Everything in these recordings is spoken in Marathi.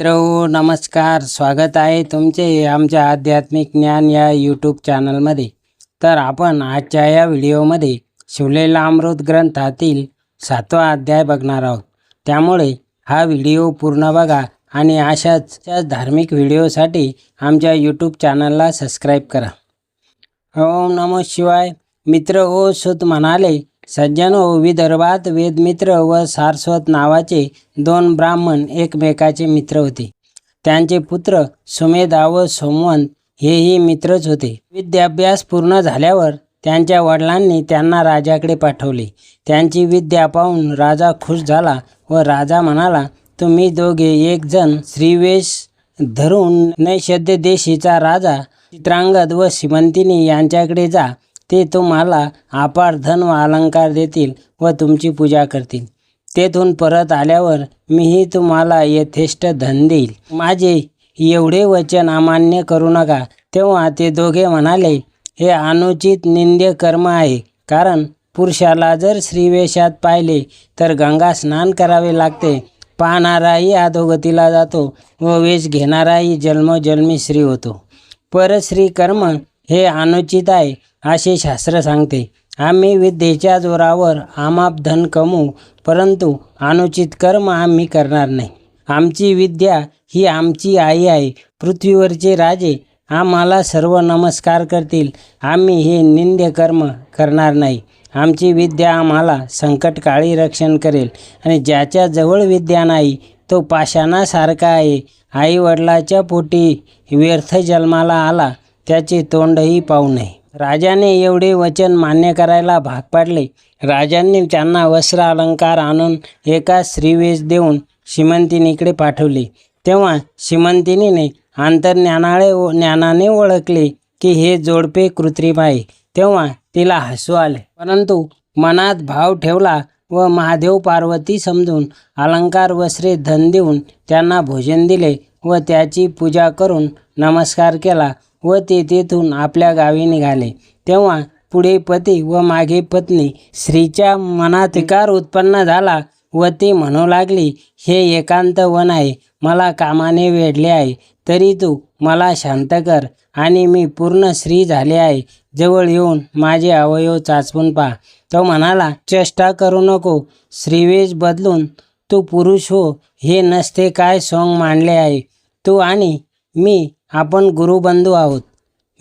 मित्र नमस्कार. स्वागत आहे तुमचे आमच्या आध्यात्मिक ज्ञान या यूट्यूब चॅनलमध्ये तर आपण आजच्या या व्हिडिओमध्ये शिवलेला अमृत ग्रंथातील सातवा अध्याय बघणार आहोत. त्यामुळे हा व्हिडिओ पूर्ण बघा आणि अशाच धार्मिक व्हिडिओसाठी आमच्या यूट्यूब चॅनलला सबस्क्राईब करा. ओम नमो शिवाय. मित्र ओ सुत म्हणाले सज्जन विदर्भात वेदमित्र व सारस्वत नावाचे दोन ब्राह्मण एकमेकाचे मित्र होते. त्यांचे पुत्र सुमेधा व सोमवंत हेही मित्रच होते. विद्याभ्यास पूर्ण झाल्यावर त्यांच्या वडिलांनी त्यांना राजाकडे पाठवले. त्यांची विद्या पाहून राजा खुश झाला व राजा म्हणाला तुम्ही दोघे एकजण श्रीवेश धरून नैषद्य देशीचा राजा चित्रांगद व श्रीमंतिनी यांच्याकडे जा. ते तुम्हाला अपार धन व अलंकार देतील व तुमची पूजा करतील. तेथून परत आल्यावर मीही तुम्हाला यथेष्ट धन देईल. माझे एवढे वचन अमान्य करू नका. तेव्हा ते दोघे म्हणाले हे अनुचित निंद्य कर्म आहे. कारण पुरुषाला जर श्रीवेशात पाहिले तर गंगा स्नान करावे लागते. पाहणाराही अधोगतीला जातो व वेश घेणाराही जन्मजन्मी श्री होतो. परश्री कर्म हे अनुचित आहे. असे शास्त्र सांगते आम्ही विद्येच्या जोरावर आमाप धन कमवू परंतु अनुचित कर्म आम्ही करणार नाही. आमची विद्या ही आमची आई आहे पृथ्वीवरचे राजे आम्हाला सर्व नमस्कार करतील. आम्ही हे निंद्य कर्म करणार नाही. आमची विद्या आम्हाला संकटकाळी रक्षण करेल आणि ज्याच्या जवळ विद्या नाही तो पाषाणासारखा आहे. आईवडिलाच्या पोटी व्यर्थ जन्माला आला त्याचे तोंडही पाहू नये. राजाने एवढे वचन मान्य करायला भाग पाडले. राजांनी त्यांना वस्त्र अलंकार आणून एका श्रीवेश देऊन श्रीमंतिनीकडे पाठवले. तेव्हा श्रीमंतिनीने अंतर्ज्ञानाळे ज्ञानाने ओळखले की हे जोडपे कृत्रिम आहे. तेव्हा तिला हसू आले. परंतु मनात भाव ठेवला व महादेव पार्वती समजून अलंकार वस्त्रे धन देऊन त्यांना भोजन दिले व त्याची पूजा करून नमस्कार केला. व ते तेथून आपल्या गावी निघाले. तेव्हा पुढे पती व मागे पत्नी स्त्रीच्या मनात विकार उत्पन्न झाला व ती म्हणू लागली हे एकांत वन आहे मला कामाने वेढले आहे तरी तू मला शांत कर आणि मी पूर्ण स्त्री झाले आहे. जवळ येऊन माझे अवयव चाचपून पहा. तो म्हणाला चेष्टा करू नको श्रीवेश बदलून तू पुरुष हो हे नसते काय सोंग मांडले आहे. तू आणि मी आपण गुरुबंधू आहोत.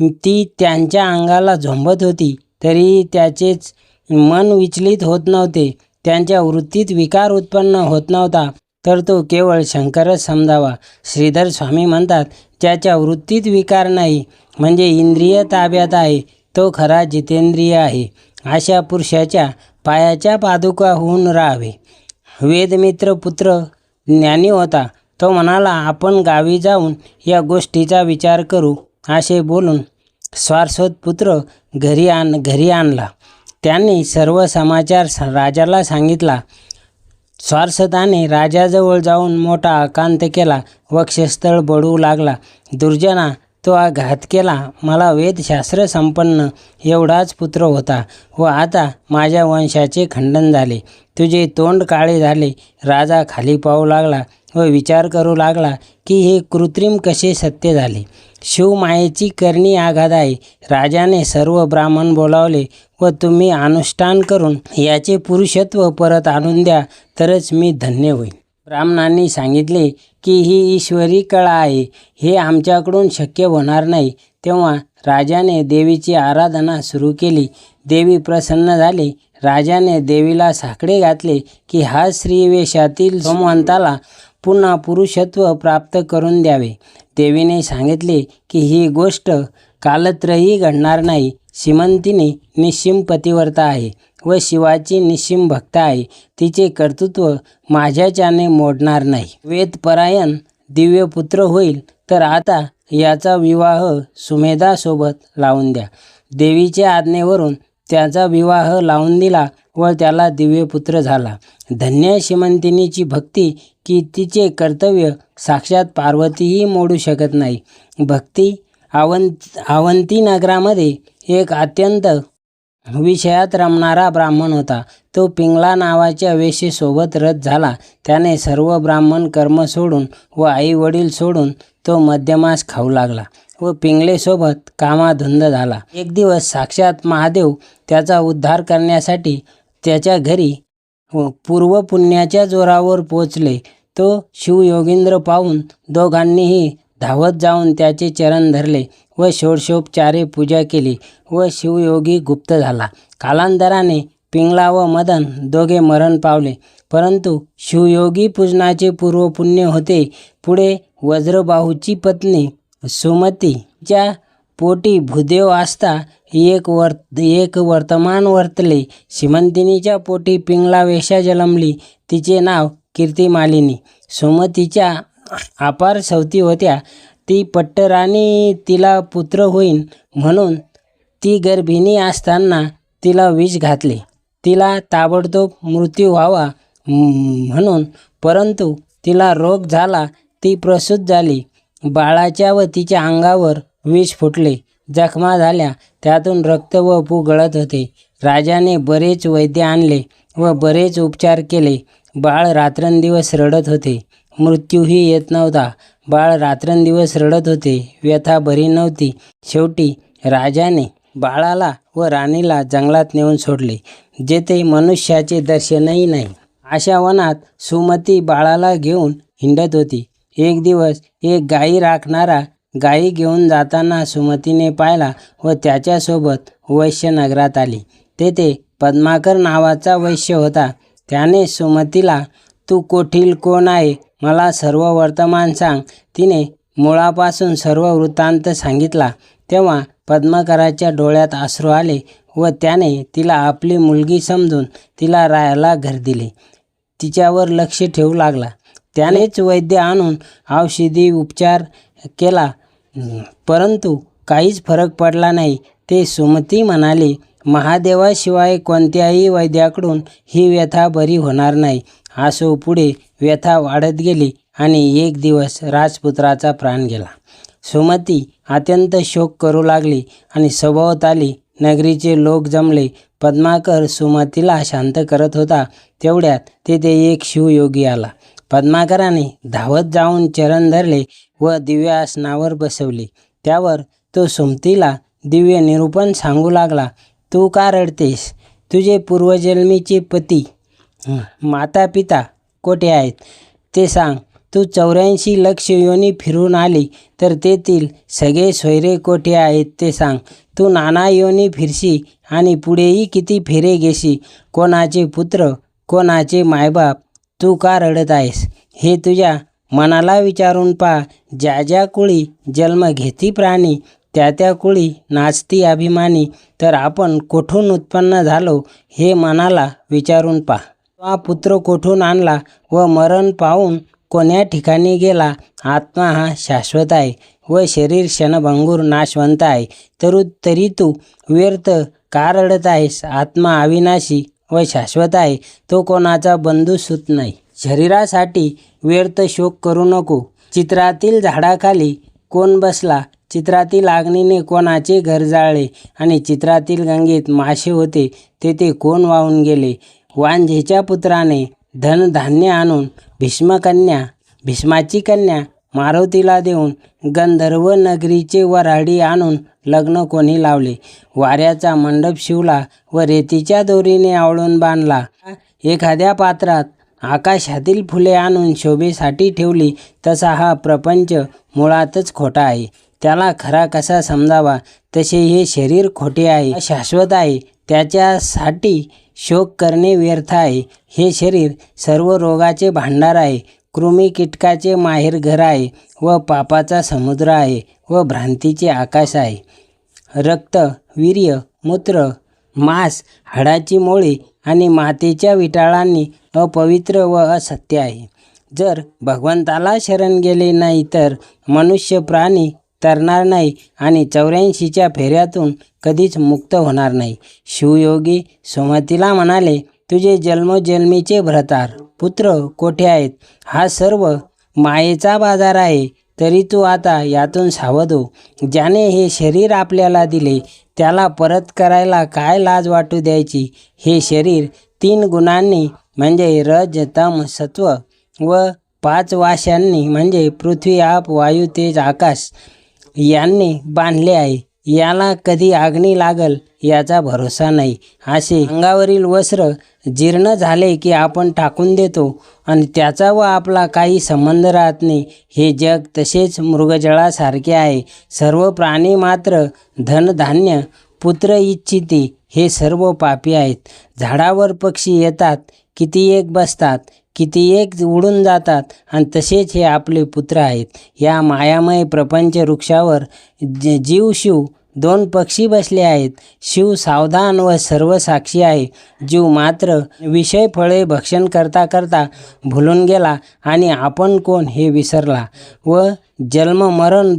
ती त्यांच्या अंगाला झोंबत होती तरीही त्याचेच मन विचलित होत नव्हते. त्यांच्या वृत्तीत विकार उत्पन्न होत नव्हता तर तो केवळ शंकरच समजावा. श्रीधर स्वामी म्हणतात ज्याच्या वृत्तीत विकार नाही म्हणजे इंद्रिय ताब्यात आहे. तो खरा जितेंद्रिय आहे. अशा पुरुषाच्या पायाच्या पादुका होऊन राहावे. वेदमित्र पुत्र ज्ञानी होता. तो म्हणाला आपण गावी जाऊन या गोष्टीचा विचार करू असे बोलून स्वारस्वत पुत्र घरी आण घरी आणला. त्यांनी सर्व समाचार स- राजाला सांगितला. स्वारसताने राजाजवळ जाऊन मोठा आकांत केला वक्षस्थळ बडवू लागला. दुर्जना तो हा घात केला. मला वेदशास्त्र संपन्न एवढाच पुत्र होता व आता माझ्या वंशाचे खंडन झाले. तुझे तोंड काळे झाले. राजा खाली पाहू लागला. विचार करू लागला की हे कृत्रिम कसे सत्य झाले? शिवमायेची करणी आघात आहे. राजाने सर्व ब्राह्मण बोलावले व तुम्ही अनुष्ठान करून याचे पुरुषत्व परत आणून द्या तरच मी धन्य होईल ब्राह्मणांनी सांगितले की ही ईश्वरी कळा आहे. हे आमच्याकडून शक्य होणार नाही. तेव्हा राजाने देवीची आराधना सुरू केली. देवी प्रसन्न झाली. राजाने देवीला साकडे घातले की हा श्रीवेशातील सोमवंताला पुन्हा पुरुषत्व प्राप्त करून द्यावे. देवीने सांगितले की ही गोष्ट कालत्रही घडणार नाही. श्रीमंतीने निश्चिम पतिवर्ता आहे व शिवाची निश्चिम भक्त आहे. तिचे कर्तृत्व माझ्याच्याने मोडणार नाही. वेदपरायण दिव्यपुत्र होईल तर आता याचा विवाह सुमेधासोबत लावून द्या. देवीच्या आज्ञेवरून त्याचा विवाह लावून दिला व त्याला दिव्यपुत्र झाला. धन्य श्रीमंतिनीची भक्ती की तिचे कर्तव्य साक्षात पार्वतीही मोडू शकत नाही. भक्ती आवंत आवंती नगरामध्ये एक अत्यंत विषयात रमणारा ब्राह्मण होता. तो पिंगला नावाच्या वेशीसोबत रथ झाला. त्याने सर्व ब्राह्मण कर्म सोडून व आई वडील सोडून तो मध्यमास खाऊ लागला. व पिंगलेसोबत कामाधुंद झाला. एक दिवस साक्षात महादेव त्याचा उद्धार करण्यासाठी त्याच्या घरी व पूर्व पुण्याच्या जोरावर पोचले तो शिवयोगींद्र पाहून दोघांनीही धावत जाऊन त्याचे चरण धरले व षोडशोपचारे पूजा केली व शिवयोगी गुप्त झाला. कालांतराने पिंगला व मदन दोघे मरण पावले. परंतु शिवयोगी पूजनाचे पूर्वपुण्य होते. पुढे वज्रबाहूची पत्नी सुमतीच्या पोटी भूदेव असता एक वर्त एक वर्तमान वर्तले. श्रीमंतिनीच्या पोटी पिंगला वेशा जन्मली तिचे नाव कीर्तिमालिनी. सुमतीच्या अपार सवती होत्या ती पट्टराणी तिला पुत्र होईन म्हणून ती गर्भिणी असताना तिला विष घातले. तिला ताबडतोब मृत्यू व्हावा म्हणून परंतु तिला रोग झाला ती प्रसूत झाली. बाळाच्या व तिच्या अंगावर विष फुटले. जखमा झाल्या. त्यातून रक्त व पू गळत होते. राजाने बरेच वैद्य आणले व बरेच उपचार केले. बाळ रात्रंदिवस रडत होते. मृत्यूही येत नव्हता. बाळ रात्रंदिवस रडत होते. व्यथा बरी नव्हती. शेवटी राजाने बाळाला व राणीला जंगलात नेऊन सोडले जेथे मनुष्याचे दर्शनही नाही. अशा वनात सुमती बाळाला घेऊन हिंडत होती. एक दिवस एक गाई राखणारा गाई घेऊन जाताना सुमतीने पाहिला व त्याच्यासोबत वैश्य नगरात आली. तेथे पद्माकर नावाचा वैश्य होता. त्याने सुमतीला तू कोठील कोण आहे? मला सर्व वर्तमान सांग. तिने मुळापासून सर्व वृत्तांत सांगितला. तेव्हा पद्माकराच्या डोळ्यात आश्रू आले व त्याने तिला आपली मुलगी समजून तिला राहायला घर दिले. तिच्यावर लक्ष ठेवू लागला. त्यानेच वैद्य आणून औषधी उपचार केला. परंतु काहीच फरक पडला नाही. ते सुमती म्हणाले महादेवाशिवाय कोणत्याही वैद्याकडून ही व्यथा बरी होणार नाही. असो पुढे व्यथा वाढत गेली आणि एक दिवस राजपुत्राचा प्राण गेला सुमती अत्यंत शोक करू लागली आणि सभोवताली नगरीचे लोक जमले. पद्माकर सुमतीला शांत करत होता. तेवढ्यात तेथे एक शिवयोगी आला. पद्माकराने धावत जाऊन चरण धरले व दिव्य आसनावर बसवले. त्यावर तो सुमतीला दिव्य निरूपण सांगू लागला तू का रडतेस? तुझे पूर्वजन्मीचे पती माता पिता कोठे आहेत? ते सांग. तू चौऱ्याऐंशी लक्ष योनी फिरून आली तर तेथील सगळे सोयरे कोठे आहेत ते सांग. तू नाना योनी फिरशी आणि पुढेही किती फेरे घेशी? कोणाचे पुत्र कोणाचे मायबाप तू का रडत आहेस? हे तुझ्या मनाला विचारून पा. ज्या ज्या कुळी जन्म घेती प्राणी त्या त्या कुळी नाचती अभिमानी. तर आपण कोठून उत्पन्न झालो हे मनाला विचारून पा. हा पुत्र कोठून आणला व मरण पाहून कोण्या ठिकाणी गेला? आत्मा हा शाश्वत आहे व शरीर क्षणभंगूर नाशवंत आहे. तरु तरी तू व्यर्थ का रडत आहेस? आत्मा अविनाशी व शाश्वत आहे. तो कोणाचा बंधू सुत नाही. शरीरासाठी व्यर्थ शोक करू नको. चित्रातील झाडाखाली कोण बसला? चित्रातील आग्नीने कोणाचे घर जाळले आणि चित्रातील गंगेत मासे होते तेथे कोण वाहून गेले? वांझेच्या पुत्राने धनधान्य आणून भीष्मकन्या भीष्माची कन्या मारुतीला देऊन गंधर्व नगरीचे वऱ्हाडी आणून लग्न कोणी लावले? वाऱ्याचा मंडप शिवला व रेतीच्या दोरीने आवळून बांधला. एखाद्या पात्रात आकाशातील फुले आणून शोभेसाठी ठेवली तसा हा प्रपंच मुळातच खोटा आहे. त्याला खरा कसा समजावा? तसे हे शरीर खोटे आहे. शाश्वत आहे. त्याच्यासाठी शोक करणे व्यर्थ आहे. हे शरीर सर्व रोगाचे भांडार आहे. कृमी कीटकाचे माहेर घर आहे व पापाचा समुद्र आहे व भ्रांतीचे आकाश आहे. रक्त वीर्य मूत्र मांस हाडाची मोळी आणि मातेच्या विटाळांनी अपवित्र व असत्य आहे. जर भगवंताला शरण गेले नाही तर मनुष्य प्राणी तरणार नाही आणि चौऱ्याऐंशीच्या फेऱ्यातून कधीच मुक्त होणार नाही. शिवयोगी सुमतीला म्हणाले तुझे जन्मोजन्मीचे भ्रतार पुत्र कोठे आहेत? हा सर्व मायेचा बाजार आहे. तरी तू आता यातून सावध. हो ज्याने हे शरीर आपल्याला दिले त्याला परत करायला काय लाज वाटू द्यायची? हे शरीर तीन गुणांनी म्हणजे रज तम सत्व व पाच वाशांनी म्हणजे पृथ्वी आप वायू तेज आकाश यांनी बांधले आहे. याला कधी आग्नी लागल याचा भरोसा नाही. असे अंगावरील वस्त्र जीर्ण झाले की आपण टाकून देतो आणि त्याचा व आपला काही संबंध राहत नाही. हे जग तसेच मृगजळासारखे आहे. सर्व प्राणी मात्र धनधान्य पुत्र इच्छिती हे सर्व पापी आहेत. झाडावर पक्षी येतात किती एक बसतात किती एक उडून जातात आणि तसेच हे आपले पुत्र आहेत. या मायामय प्रपंच वृक्षावर ज जीव शिव दोन पक्षी बसले आहेत. शिव सावधान व सर्व साक्षी आहे. जीव मात्र विषय फळे भक्षण करता करता भुलून गेला आणि आपण कोण हे विसरला व जन्म मरण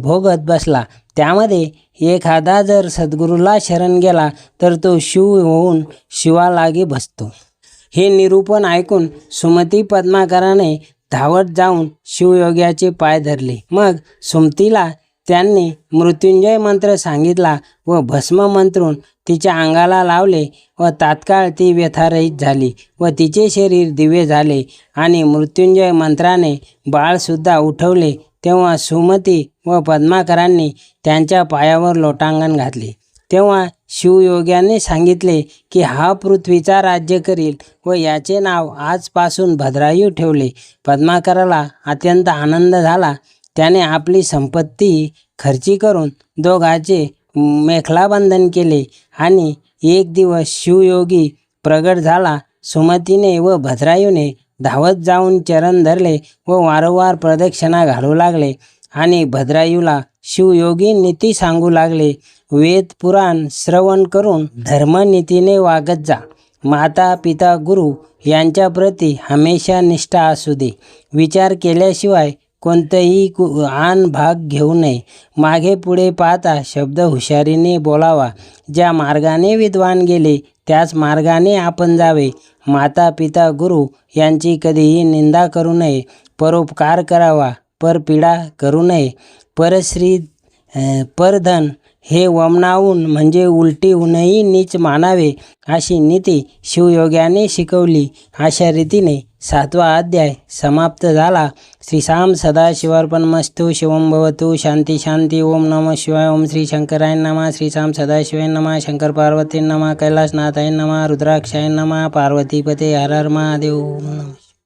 भोगत बसला. त्यामध्ये एखादा जर सद्गुरूला शरण गेला तर तो शिव होऊन शिवालागे बसतो. हे निरूपण ऐकून सुमती पद्माकराने धावत जाऊन शिवयोग्याचे पाय धरले. मग सुमतीला त्यांनी मृत्युंजय मंत्र सांगितला व भस्म मंत्रून तिच्या अंगाला लावले व तात्काळ ती व्यथारहित झाली व तिचे शरीर दिवे झाले आणि मृत्युंजय मंत्राने बाळसुद्धा उठवले तेव्हा सुमती व पद्माकरांनी त्यांच्या पायावर लोटांगण घातले. तेव्हा शिवयोग्याने सांगितले की हा पृथ्वीचा राज्य करील व याचे नाव आजपासून भद्रायू ठेवले. पद्माकराला अत्यंत आनंद झाला त्याने आपली संपत्ती खर्ची करून दोघाचे मेखलाबंधन केले आणि एक दिवस शिवयोगी प्रगट झाला. सुमतीने व भद्रायूने धावत जाऊन चरण धरले व वारंवार प्रदक्षिणा घालू लागले आणि भद्रायूला शिवयोगी नीती सांगू लागले वेद पुराण श्रवण करून धर्मनीतीने वागत जा. माता पिता गुरु यांच्याप्रती हमेशा निष्ठा असू दे. विचार केल्याशिवाय कोणतंही कु आण भाग घेऊ नये. मागे पुढे पाहता शब्द हुशारीने बोलावा. ज्या मार्गाने विद्वान गेले त्याच मार्गाने आपण जावे. माता पिता गुरु यांची कधीही निंदा करू नये. परोपकार करावा परपीडा करू नये. परश्री परधन हे वमनावून म्हणजे उलटी होऊनही नीच मानावे अशी नीती शिवयोग्याने शिकवली. अशा रीतीने सातवा अध्याय समाप्त झाला. श्रीसाम सदाशिवार्पण मस्तु शिवम भवतु. शांती शांती. ओम नम शिवाय. ओम श्री शंकराय नमः. श्रीसाम सदाशिवाय नमः. शंकर पार्वती नमः. कैलासनाथाय नमः. रुद्राक्षाय नमः. पार्वतीपते हर हर महादेव. ओम नमः.